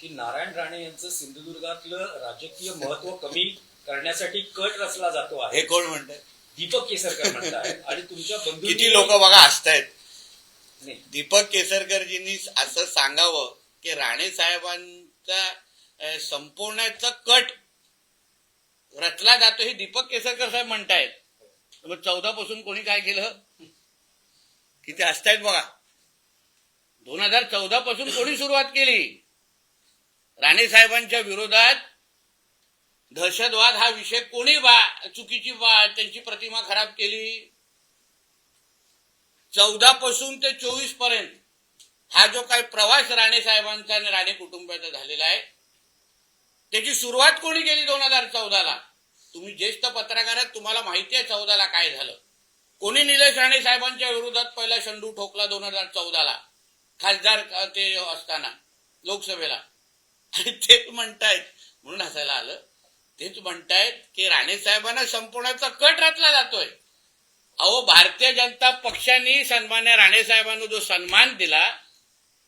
की नारायण राणे यांचं सिंधुदुर्गातलं राजकीय महत्त्व कमी करण्यासाठी कट रचला जातो आहे. हे कोण म्हणतात दीपक केसरकर म्हणताय. आणि तुमच्या बंधू किती लोक बघा हसतायत. नाही. दीपक केसरकरजींनी असं सांगावं की राणे साहेबांचा संपवण्याचा कट रचला जातो हे दीपक केसरकर साहेब म्हणतायत. मग चौदा पासून कोणी काय केलं? किती हसतायत बघा. दोन हजार चौदा पासून कोणी सुरुवात केली? राणे साहेबांच्या विरोधात दहशतवाद हा विषय कोणी बा चुकीची बा त्यांची प्रतिमा खराब केली? चौदा पासून ते चोवीसपर्यंत हा जो काही प्रवास राणे साहेबांचा आणि राणे कुटुंबाचा झालेला आहे त्याची सुरुवात कोणी केली दोन हजार चौदाला? तुम्ही ज्येष्ठ पत्रकार आहात तुम्हाला माहिती आहे चौदाला काय झालं. कोणी निलेश राणे साहेबांच्या विरोधात पहिला शंडू ठोकला दोन हजार चौदाला? खासदार ते असताना लोकसभेला. तेच म्हणतायत म्हणून हसायला आलं. तेच म्हणतायत की राणे साहेबांना संपवण्याचा कट रचला जातोय. अहो भारतीय जनता पक्षाने सन्मान्य राणे साहेबांना जो सन्मान दिला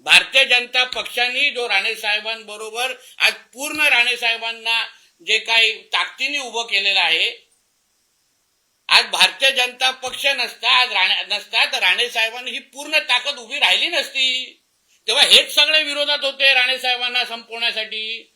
भारतीय जनता पक्षाने जो राणे साहेबांबरोबर आज पूर्ण राणे साहेबांना जे काही ताकदीने उभं केलेलं आहे आज भारतीय जनता पक्ष नसता आज राणे नसता तर राणे साहेबांनी ही पूर्ण ताकद उभी राहिली नसती. तेव्हा हेच सगळे विरोधात होते राणे साहेबांना संपवण्यासाठी.